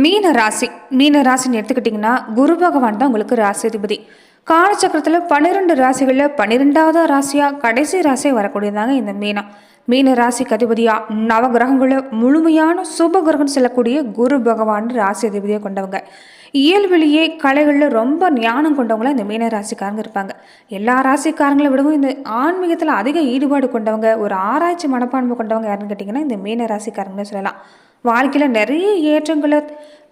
மீன ராசி மீன ராசின்னு எடுத்துக்கிட்டிங்கன்னா குரு பகவான் தான் உங்களுக்கு ராசிதிபதி காலச்சக்கரத்தில் பன்னிரெண்டு ராசிகளில் பன்னிரெண்டாவது ராசியாக கடைசி ராசியாக வரக்கூடியதாங்க இந்த மீனம். மீன ராசிக்கு அதிபதியாக நவகிரகங்கள முழுமையான சுப கிரகம் செல்லக்கூடிய குரு பகவான் ராசி அதிபதியாக கொண்டவங்க. இயல்பிலேயே கலைகளில் ரொம்ப ஞானம் கொண்டவங்களாம் இந்த மீன ராசிக்காரங்க இருப்பாங்க. எல்லா ராசிக்காரங்களை விடவும் இந்த ஆன்மீகத்தில் அதிக ஈடுபாடு கொண்டவங்க ஒரு ஆராய்ச்சி மனப்பான்மை கொண்டவங்க யாருன்னு கேட்டிங்கன்னா இந்த மீன ராசிக்காரங்களே சொல்லலாம். வாழ்க்கையில் நிறைய ஏற்றங்களை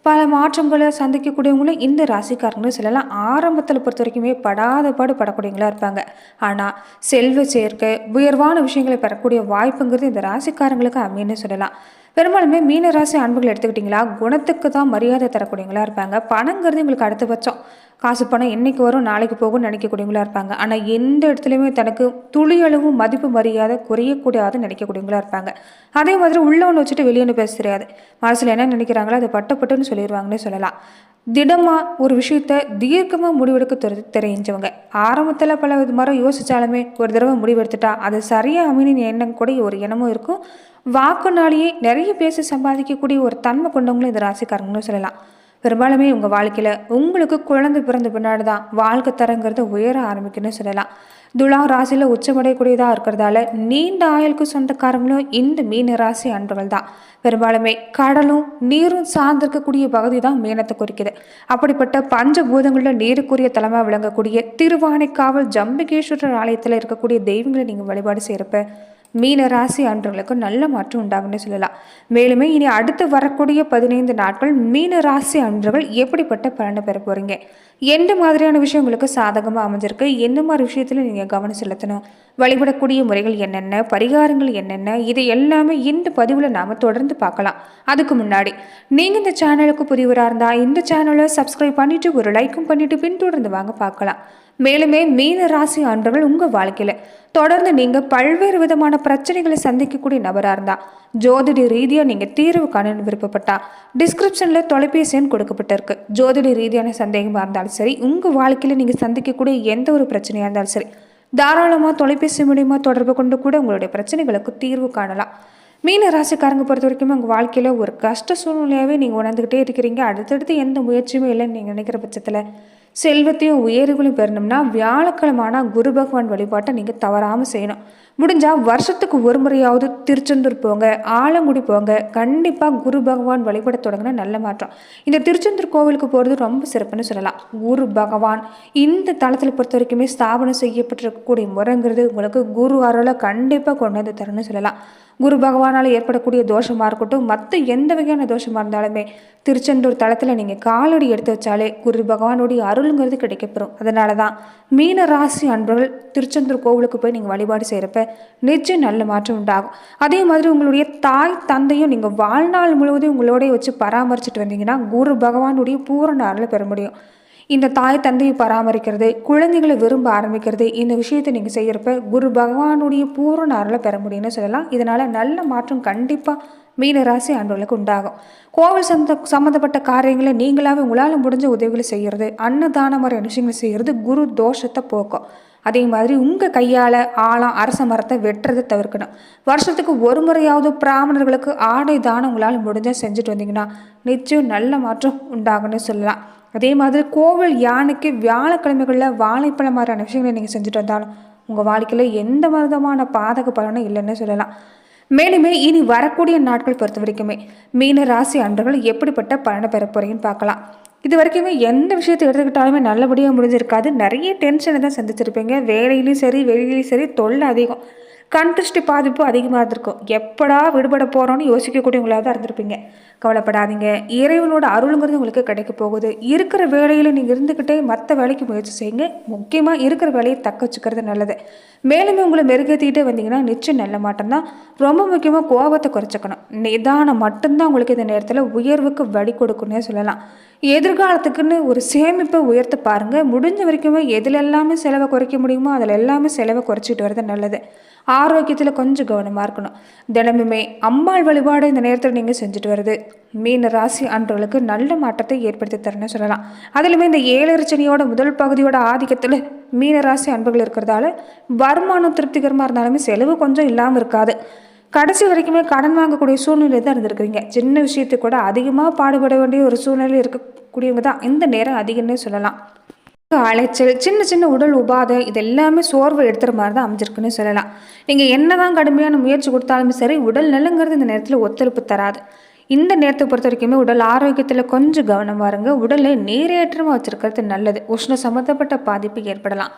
பல மாற்றங்களை சந்திக்கக்கூடியவங்களும் இந்த ராசிக்காரங்களும் சொல்லலாம். ஆரம்பத்தில் பொறுத்த வரைக்குமே படாத பாடு படக்கூடியவங்களாக இருப்பாங்க. ஆனால் செல்வ சேர்க்கை உயர்வான விஷயங்களை பெறக்கூடிய வாய்ப்புங்கிறது இந்த ராசிக்காரங்களுக்கு அமைன்னு சொல்லலாம். பெரும்பாலுமே மீனராசி அன்புகள் எடுத்துக்கிட்டிங்களா? குணத்துக்கு தான் மரியாதை தரக்கூடியவங்களா இருப்பாங்க. பணங்கிறது உங்களுக்கு அடுத்தபட்சம். காசு பணம் என்றைக்கு வரும் நாளைக்கு போகும்னு நினைக்கக்கூடியவங்களா இருப்பாங்க. ஆனால் எந்த இடத்துலையுமே தனக்கு துளியளவும் மதிப்பு மரியாதை குறையக்கூடாதுன்னு நினைக்கக்கூடியவங்களா இருப்பாங்க. அதே மாதிரி உள்ளவன் வச்சுட்டு வெளியே பேச தெரியாது. மனசில் என்ன நினைக்கிறாங்களோ அதை பட்டப்பட்டுன்னு சொல்லிடுவாங்கன்னே சொல்லலாம். திடமாக ஒரு விஷயத்த தீர்க்கமாக முடிவெடுக்க தெரி தெரிஞ்சவங்க. ஆரம்பத்தில் பல விதமாக யோசித்தாலுமே ஒரு தடவை முடிவெடுத்துட்டா அது சரியாக அமைனின் எண்ணம் கூட ஒரு எண்ணமும் இருக்கும். வாக்குனாலேயே நிறைய பேசி சம்பாதிக்கக்கூடிய ஒரு தன்மை கொண்டவங்களும் இந்த ராசிக்காரங்களும் சொல்லலாம். பெரும்பாலுமே உங்கள் வாழ்க்கையில் உங்களுக்கு குழந்தை பிறந்த பின்னாடி தான் வாழ்க்கை தரங்கிறது உயர ஆரம்பிக்குன்னு சொல்லலாம். துலா ராசியில் உச்சமடையக்கூடியதாக இருக்கிறதால நீண்ட ஆயுளுக்கு சொந்தக்காரங்களும் இந்த மீன ராசி அன்புகள் தான் பெரும்பாலுமே கடலும் நீரும் சார்ந்திருக்கக்கூடிய பகுதி தான் மீனத்தை குறிக்குது. அப்படிப்பட்ட பஞ்சபூதங்களில் நீருக்குரிய தலைமை விளங்கக்கூடிய திருவானைக்காவல் ஜம்பிகேஸ்வரர் ஆலயத்தில் இருக்கக்கூடிய தெய்வங்களை நீங்கள் வழிபாடு செய்கிறப்ப மீன ராசி அன்றவர்களுக்கு நல்ல மாற்றம் உண்டாகும்னு சொல்லலாம். மேலுமே இனி அடுத்து வரக்கூடிய பதினைந்து நாட்கள் மீன ராசி அன்றவர்கள் எப்படிப்பட்ட பலனை பெற போகிறீங்க எந்த மாதிரியான விஷயம் உங்களுக்கு சாதகமாக அமைஞ்சிருக்கு? எந்த மாதிரி விஷயத்தில் நீங்கள் கவனம் செலுத்தணும்? வழிபடக்கூடிய முறைகள் என்னென்ன? பரிகாரங்கள் என்னென்ன? இது எல்லாமே இந்த பதிவில் நாம் தொடர்ந்து பார்க்கலாம். அதுக்கு முன்னாடி நீங்கள் இந்த சேனலுக்கு புரிவராக இருந்தால் இந்த சேனலை சப்ஸ்கிரைப் பண்ணிவிட்டு ஒரு லைக்கும் பண்ணிவிட்டு பின்தொடர்ந்து வாங்க பார்க்கலாம். மேலுமே மீன ராசி ஆண்டவர்கள் உங்கள் வாழ்க்கையில் தொடர்ந்து நீங்கள் பல்வேறு விதமான பிரச்சனைகளை சந்திக்கக்கூடிய நபராக இருந்தால் ஜோதிட ரீதியாக நீங்கள் தீர்வு காண விருப்பப்பட்டா டிஸ்கிரிப்ஷனில் தொலைபேசி எண் கொடுக்கப்பட்டிருக்கு. ஜோதிட ரீதியான சந்தேகமாக இருந்தாலும் சரி உங்கள் வாழ்க்கையில் நீங்கள் சந்திக்கக்கூடிய எந்த ஒரு பிரச்சனையாக இருந்தாலும் சரி தாராளமாக தொலைபேசி மூலியமாக தொடர்பு கொண்டு கூட உங்களுடைய பிரச்சனைகளுக்கு தீர்வு காணலாம். மீன ராசிக்காரங்க பொறுத்த வரைக்கும் உங்கள் வாழ்க்கையில் ஒரு கஷ்ட சூழ்நிலையாகவே நீங்கள் உணர்ந்துக்கிட்டே இருக்கிறீங்க. அடுத்தடுத்து எந்த முயற்சியுமே இல்லைன்னு நீங்கள் நினைக்கிற பட்சத்தில் செல்வத்தையும் உயர்வுகளையும் பெறணும்னா வியாழக்கிழமான குரு பகவான் வழிபாட்டை நீங்கள் தவறாமல் செய்யணும். முடிஞ்சால் வருஷத்துக்கு ஒரு முறையாவது திருச்செந்தூர் போங்க ஆலங்குடி போங்க. கண்டிப்பாக குரு பகவான் வழிபட தொடங்கின நல்ல மாற்றம். இந்த திருச்செந்தூர் கோவிலுக்கு போகிறது ரொம்ப சிறப்புன்னு சொல்லலாம். குரு பகவான் இந்த தளத்தில் பொறுத்த வரைக்குமே ஸ்தாபனம் செய்யப்பட்டிருக்கக்கூடிய முறைங்கிறது உங்களுக்கு குரு அருளை கண்டிப்பாக கொண்டு வந்து தரணும்னு சொல்லலாம். குரு பகவானால் ஏற்படக்கூடிய தோஷமாக இருக்கட்டும் மற்ற எந்த வகையான தோஷமாக இருந்தாலுமே திருச்செந்தூர் தளத்தில் நீங்கள் காலடி எடுத்து வச்சாலே குரு பகவானுடைய அருளுங்கிறது கிடைக்கப்பெறும். அதனால தான் மீன ராசி அன்பர்கள் திருச்செந்தூர் கோவிலுக்கு போய் நீங்கள் வழிபாடு செய்கிறப்ப நிச்சயம் நல்ல மாற்றம் உண்டாகும். அதே மாதிரி உங்களுடைய தாய் தந்தையும் நீங்கள் வாழ்நாள் முழுவதும் உங்களோடய வச்சு பராமரிச்சுட்டு வந்தீங்கன்னா குரு பகவானுடைய பூரண அருளை பெற முடியும். இந்த தாய் தந்தையை பராமரிக்கிறது குழந்தைகளை விரும்ப ஆரம்பிக்கிறது இந்த விஷயத்தை நீங்கள் செய்கிறப்ப குரு பகவானுடைய பூரண அருளை பெற முடியும்னு சொல்லலாம். இதனால் நல்ல மாற்றம் கண்டிப்பாக மீனராசி ஆண்டவர்களுக்கு உண்டாகும். கோவில் சந்த சம்மந்தப்பட்ட காரியங்களை நீங்களாகவே உங்களால் முடிஞ்ச உதவிகளை செய்கிறது அன்னதான மாதிரி விஷயங்களை செய்கிறது குரு தோஷத்தை போக்கும். அதே மாதிரி உங்கள் கையால் ஆழம் அரச மரத்தை வெட்டுறதை தவிர்க்கணும். வருஷத்துக்கு ஒரு முறையாவது பிராமணர்களுக்கு ஆடை தானம் உங்களால் முடிஞ்சால் செஞ்சுட்டு வந்தீங்கன்னா நிச்சயம் நல்ல மாற்றம் உண்டாகும்னு சொல்லலாம். அதே மாதிரி கோவில் யானைக்கு வியாழக்கிழமைகளில் வாழைப்பழம் மாதிரியான விஷயங்களை நீங்கள் செஞ்சுட்டு வந்தாலும் உங்கள் வாழ்க்கையில் எந்த விதமான பாதக பலனும் இல்லைன்னு சொல்லலாம். மேலுமே இனி வரக்கூடிய நாட்கள் பொறுத்த வரைக்குமே மீன ராசி அன்றர்கள் எப்படிப்பட்ட பலனை பெற பார்க்கலாம். இது வரைக்குமே எந்த விஷயத்தை எடுத்துக்கிட்டாலுமே நல்லபடியாக முடிஞ்சிருக்காது. நிறைய டென்ஷனை தான் சந்திச்சிருப்பீங்க. வேலையிலையும் சரி வெளியிலையும் சரி தொல்லை அதிகம். கண் திருஷ்டி பாதிப்பு அதிகமாக இருந்திருக்கும். எப்படா விடுபட போகிறோன்னு யோசிக்கக்கூடியவங்களாக தான் இருந்திருப்பீங்க. கவலைப்படாதீங்க. இறைவனோட அருளுங்கிறது உங்களுக்கு கிடைக்க போகுது. இருக்கிற வேலையில் நீங்கள் இருந்துக்கிட்டே மற்ற வேலைக்கு முயற்சி செய்யுங்க. முக்கியமாக இருக்கிற வேலையை தக்க வச்சுக்கிறது நல்லது. மேலுமே உங்களை மெருகேற்றிக்கிட்டே வந்தீங்கன்னா நிச்சயம் நல்ல மாட்டம் தான். ரொம்ப முக்கியமாக கோபத்தை குறைச்சிக்கணும். நிதானம் மட்டும்தான் உங்களுக்கு இந்த நேரத்தில் உயர்வுக்கு வழி கொடுக்குன்னே சொல்லலாம். எதிர்காலத்துக்குன்னு ஒரு சேமிப்பை உயர்த்த பாருங்கள் முடிஞ்ச வரைக்குமே எதில் எல்லாமே செலவை குறைக்க முடியுமோ அதில் எல்லாமே செலவை குறைச்சிட்டு வரது நல்லது. ஆரோக்கியத்தில் கொஞ்சம் கவனமாக இருக்கணும். தினமுமே அம்மாள் வழிபாடு இந்த நேரத்தில் நீங்கள் செஞ்சுட்டு வருது மீன ராசி அன்றவர்களுக்கு நல்ல மாற்றத்தை ஏற்படுத்தி தரணும்னு சொல்லலாம். அதிலுமே இந்த ஏழரிச்சனியோட முதல் பகுதியோட ஆதிக்கத்தில் மீனராசி அன்புகள் இருக்கிறதால வருமானம் திருப்திகரமாக இருந்தாலுமே செலவு கொஞ்சம் இல்லாமல் இருக்காது. கடைசி வரைக்குமே கடன் வாங்கக்கூடிய சூழ்நிலை தான் இருந்திருக்கிறீங்க. சின்ன விஷயத்துக்கு கூட அதிகமாக பாடுபட வேண்டிய ஒரு சூழ்நிலை இருக்கக்கூடியவங்க தான் இந்த நேரம் அதிகம்னே சொல்லலாம். அலைச்சல் சின்ன சின்ன உடல் உபாதை இது எல்லாமே சோர்வை எடுத்துகிற மாதிரி தான் அமைஞ்சிருக்குன்னு சொல்லலாம். நீங்கள் என்னதான் கடுமையான முயற்சி கொடுத்தாலுமே சரி உடல் நலங்கிறது இந்த நேரத்தில் ஒத்துழைப்பு தராது. இந்த நேரத்தை பொறுத்த வரைக்குமே உடல் ஆரோக்கியத்தில் கொஞ்சம் கவனமாக இருங்க உடலை நீரேற்றமாக வச்சுருக்கிறது நல்லது. உஷ்ண சம்மந்தப்பட்ட பாதிப்பு ஏற்படலாம்.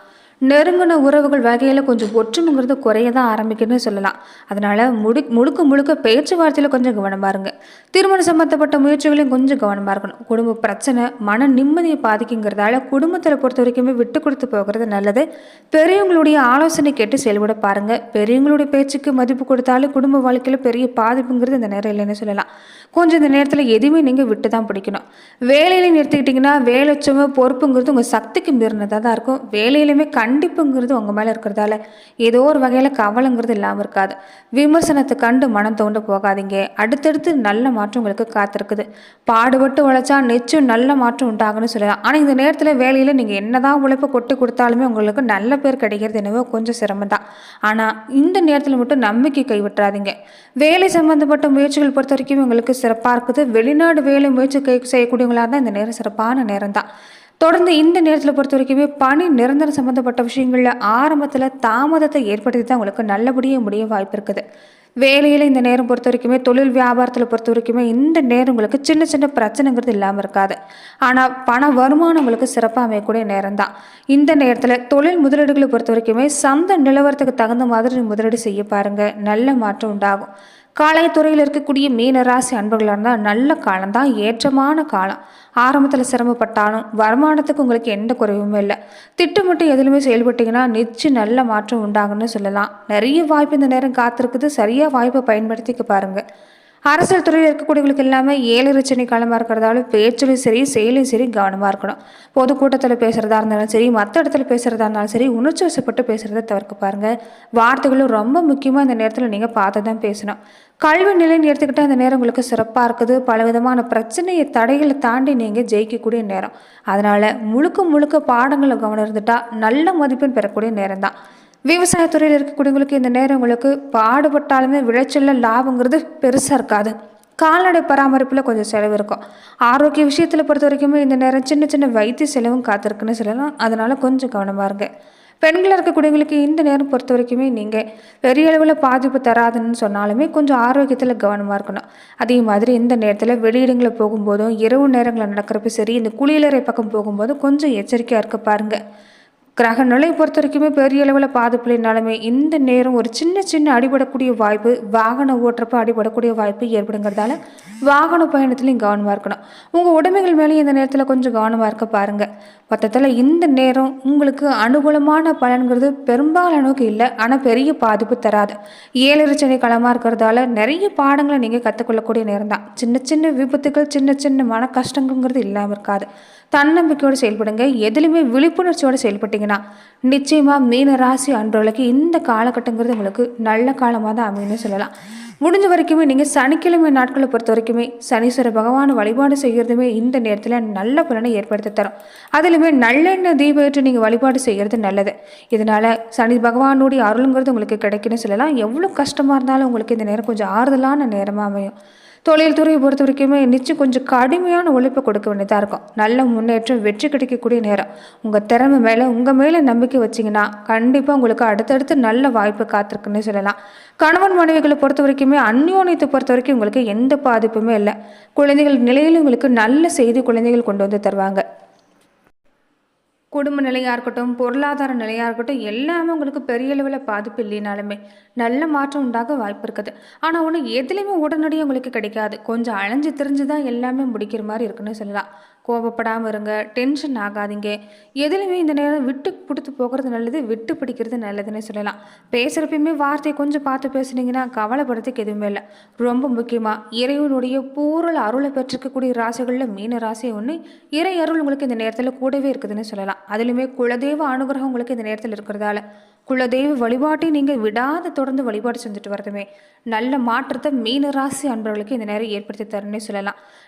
நெருங்கின உறவுகள் வகையில் கொஞ்சம் ஒற்றுமைங்கிறது குறைய தான் ஆரம்பிக்குன்னு சொல்லலாம். அதனால் முடி முழுக்க முழுக்க பேச்சுவார்த்தையில் கொஞ்சம் கவனமாக இருங்க. திருமணம் சம்மந்தப்பட்ட முயற்சிகளையும் கொஞ்சம் கவனமாக இருக்கணும். குடும்ப பிரச்சனை மன நிம்மதியை பாதிக்குங்கிறதால குடும்பத்தில் பொறுத்த வரைக்குமே விட்டு கொடுத்து போகிறது நல்லது. பெரியவங்களுடைய ஆலோசனை கேட்டு செயல்பட பாருங்கள் பெரியவங்களுடைய பேச்சுக்கு மதிப்பு கொடுத்தாலும் குடும்ப வாழ்க்கையில் பெரிய பாதிப்புங்கிறது இந்த நேரம் இல்லைன்னு சொல்லலாம். கொஞ்சம் இந்த நேரத்தில் எதுவுமே நீங்கள் விட்டு தான் பிடிக்கணும். வேலையிலே நிறுத்திக்கிட்டிங்கன்னா வேலைச்சுமை பொறுப்புங்கிறது உங்கள் சக்திக்கு மீறினதாக தான் இருக்கும். வேலையிலுமே கண்டிப்புங்கிறது உங்கள் மேலே இருக்கிறதால ஏதோ ஒரு வகையில் கவலைங்கிறது இல்லாமல் இருக்காது. விமர்சனத்தை கண்டு மனம் தோண்டு போகாதீங்க. அடுத்தடுத்து நல்ல மாற்றம் உங்களுக்கு காத்திருக்குது. பாடுபட்டு உழைச்சா நிச்சயம் நல்ல மாற்றம் உண்டாகும்னு சொல்லலாம் ஆனால் இந்த நேரத்தில் வேலையில் நீங்கள் என்னதான் உழைப்பு கொட்டி கொடுத்தாலுமே உங்களுக்கு நல்ல பேர் கிடைக்கிறது என்னவோ கொஞ்சம் சிரமம் தான் ஆனால் இந்த நேரத்தில் மட்டும் நம்பிக்கை கைவிட்டுறாதீங்க. வேலை சம்பந்தப்பட்ட முயற்சிகள் பொறுத்த வரைக்கும் உங்களுக்கு சிறப்பாக இருக்குது. வெளிநாடு வேலை முயற்சி கை செய்யக்கூடியவங்களாக இருந்தால் இந்த நேரம் சிறப்பான நேரம் தான் தொடர்ந்து இந்த நேரத்தில் பொறுத்த வரைக்குமே பணி நிரந்தரம் சம்மந்தப்பட்ட விஷயங்களில் ஆரம்பத்தில் தாமதத்தை ஏற்படுத்தி தான் உங்களுக்கு நல்லபடியாக முடிய வாய்ப்பு இருக்குது. வேலையில் இந்த நேரம் பொறுத்த வரைக்குமே தொழில் வியாபாரத்தில் பொறுத்த வரைக்குமே இந்த நேரம் உங்களுக்கு சின்ன சின்ன பிரச்சனைங்கிறது இல்லாமல் இருக்காது. ஆனால் பண வருமானம் உங்களுக்கு சிறப்பாக அமையக்கூடிய நேரம் தான் இந்த நேரத்தில் தொழில் முதலீடுகளை பொறுத்த வரைக்குமே சந்த நிலவரத்துக்கு தகுந்த மாதிரி முதலீடு செய்ய பாருங்கள் நல்ல மாற்றம் உண்டாகும். காலைத்துறையில் இருக்கக்கூடிய மீனராசி அன்பர்களாக இருந்தால் நல்ல காலம் தான் ஏற்றமான காலம். ஆரம்பத்தில் சிரமப்பட்டாலும் வருமானத்துக்கு உங்களுக்கு எந்த குறைவுமே இல்லை. திட்டமிட்டு எதுலுமே செயல்பட்டீங்கன்னா நிச்சயம் நல்ல மாற்றம் உண்டாகுன்னு சொல்லலாம். நிறைய வாய்ப்பு இந்த நேரம் காத்திருக்குது. சரியாக வாய்ப்பை பயன்படுத்திக்க பாருங்கள் அரசியல் துறையில் இருக்கக்கூடியவங்களுக்கு எல்லாமே ஏழு ரச்சனை காலமாக இருக்கிறதால பேச்சிலும் சரி செயலையும் சரி கவனமாக இருக்கணும். பொதுக்கூட்டத்தில் பேசுகிறதா இருந்தாலும் சரி மற்ற இடத்துல பேசுகிறதா இருந்தாலும் சரி உணர்ச்சி வசப்பட்டு பேசுகிறத தவிர்க்க பாருங்கள் வார்த்தைகளும் ரொம்ப முக்கியமாக இந்த நேரத்தில் நீங்கள் பார்த்து தான் பேசணும். கல்வி நிலைன்னு எடுத்துக்கிட்டால் அந்த நேரம் உங்களுக்கு சிறப்பாக இருக்குது. பல விதமான பிரச்சனையை தடைகளை தாண்டி நீங்கள் ஜெயிக்கக்கூடிய நேரம். அதனால் முழுக்க முழுக்க பாடங்களை கவனம் இருந்துட்டால் நல்ல மதிப்பெண் பெறக்கூடிய நேரம் தான் விவசாயத்துறையில் இருக்கக்கூடியவங்களுக்கு இந்த நேரம் உங்களுக்கு பாடுபட்டாலுமே விளைச்சலில் லாபங்கிறது பெருசாக இருக்காது. கால்நடை பராமரிப்பில் கொஞ்சம் செலவு இருக்கும். ஆரோக்கிய விஷயத்தில் பொறுத்த வரைக்குமே இந்த நேரம் சின்ன சின்ன வைத்திய செலவும் காத்திருக்குன்னு சொல்லலாம். அதனால் கொஞ்சம் கவனமாக இருங்க. பெண்களாக இருக்கக்கூடியவங்களுக்கு இந்த நேரம் பொறுத்த வரைக்குமே நீங்கள் பெரிய அளவில் பாதிப்பு தராதுன்னு சொன்னாலுமே கொஞ்சம் ஆரோக்கியத்தில் கவனமாக இருக்கணும். அதே மாதிரி இந்த நேரத்தில் வெளியிடங்களில் போகும்போதும் இரவு நேரங்களில் நடக்கிறப்ப சரி இந்த குளியலறை பக்கம் போகும்போதும் கொஞ்சம் எச்சரிக்கையாக இருக்க பாருங்கள் கிரக நிலை பொறுத்த வரைக்குமே பெரிய அளவில் பாதிப்புலைனாலுமே இந்த நேரம் ஒரு சின்ன சின்ன அடிபடக்கூடிய வாய்ப்பு வாகனம் ஓட்டுறப்ப அடிபடக்கூடிய வாய்ப்பு ஏற்படுங்கிறதால வாகன பயணத்துலையும் கவனமாக இருக்கணும். உங்கள் உடைமைகள் மேலேயும் இந்த நேரத்தில் கொஞ்சம் கவனமாக இருக்க பாருங்கள் மொத்தத்தில் இந்த நேரம் உங்களுக்கு அனுகூலமான பலன்கிறது பெரும்பாலானவுக்கு இல்லை. ஆனால் பெரிய பாதிப்பு தராது. ஏழரை களமாக இருக்கிறதால நிறைய பாடங்களை நீங்கள் கற்றுக்கொள்ளக்கூடிய நேரம் தான் சின்ன சின்ன விபத்துகள் சின்ன சின்ன மன கஷ்டங்கிறது இல்லாமல் இருக்காது. தன்னம்பிக்கையோடு செயல்படுங்க. எதுலையுமே விழிப்புணர்ச்சியோடு பார்த்தீங்கன்னா நிச்சயமாக மீன ராசி அன்றவர்களுக்கு இந்த காலகட்டங்கிறது உங்களுக்கு நல்ல காலமாக தான் அமையும்னு சொல்லலாம். முடிஞ்ச வரைக்குமே நீங்கள் சனிக்கிழமை நாட்களை பொறுத்த வரைக்குமே சனீஸ்வர பகவானை வழிபாடு செய்கிறதுமே இந்த நேரத்தில் நல்ல பலனை ஏற்படுத்தி தரும். அதிலுமே நல்லெண்ணெய் தீபேற்று நீங்கள் வழிபாடு செய்கிறது நல்லது. இதனால் சனி பகவானுடைய அருளுங்கிறது உங்களுக்கு கிடைக்குன்னு சொல்லலாம். எவ்வளோ கஷ்டமாக இருந்தாலும் உங்களுக்கு இந்த நேரம் கொஞ்சம் ஆறுதலான நேரமாக அமையும். தொழில்துறையை பொறுத்த வரைக்குமே நிச்சயம் கொஞ்சம் கடுமையான உழைப்பை கொடுக்க வேண்டியதாக இருக்கும். நல்ல முன்னேற்றம் வெற்றி கிடைக்கக்கூடிய நேரம். உங்கள் திறமை மேலே உங்கள் மேலே நம்பிக்கை வச்சிங்கன்னா கண்டிப்பாக உங்களுக்கு அடுத்தடுத்து நல்ல வாய்ப்பு காத்திருக்குன்னு சொல்லலாம். கணவன் மனைவிகளை பொறுத்த வரைக்குமே அந்யோன்யத்தை பொறுத்த வரைக்கும் உங்களுக்கு எந்த பாதிப்புமே இல்லை. குழந்தைகள் நிலையிலும் உங்களுக்கு நல்ல செய்தி குழந்தைகள் கொண்டு வந்து தருவாங்க. குடும்ப நிலையாக இருக்கட்டும் பொருளாதார நிலையாக இருக்கட்டும் எல்லாமே உங்களுக்கு பெரிய அளவில் பாதிப்பு இல்லைனாலுமே நல்ல மாற்றம் உண்டாக வாய்ப்பு இருக்குது. ஆனால் ஒன்று எதுலேயுமே உடனடியாக உங்களுக்கு கிடைக்காது. கொஞ்சம் அலைஞ்சு திரிஞ்சு தான் எல்லாமே முடிக்கிற மாதிரி இருக்குன்னு சொல்லலாம். கோபப்படாமல் இருங்க டென்ஷன் ஆகாதீங்க. எதுலையுமே இந்த நேரம் விட்டு கொடுத்து போகிறது நல்லது விட்டு பிடிக்கிறது நல்லதுன்னு சொல்லலாம். பேசுகிறப்பயுமே வார்த்தையை கொஞ்சம் பார்த்து பேசுனீங்கன்னா கவலைப்படுறதுக்கு எதுவுமே இல்லை. ரொம்ப முக்கியமாக இறைவனுடைய பூரல் அருளை பெற்றிருக்கக்கூடிய ராசிகளில் மீன ராசி ஒன்று இறை அருள் உங்களுக்கு இந்த நேரத்தில் கூடவே இருக்குதுன்னு சொல்லலாம். அதுலேயுமே குலதெய்வ அனுகிரகம் உங்களுக்கு இந்த நேரத்தில் இருக்கிறதால. குலதெய்வ வழிபாட்டை நீங்கள் விடாத தொடர்ந்து வழிபாடு செஞ்சுட்டு வரதுமே நல்ல மாற்றத்தை மீன ராசி அன்பர்களுக்கு இந்த நேரம் ஏற்படுத்தி தரணும்னு சொல்லலாம்.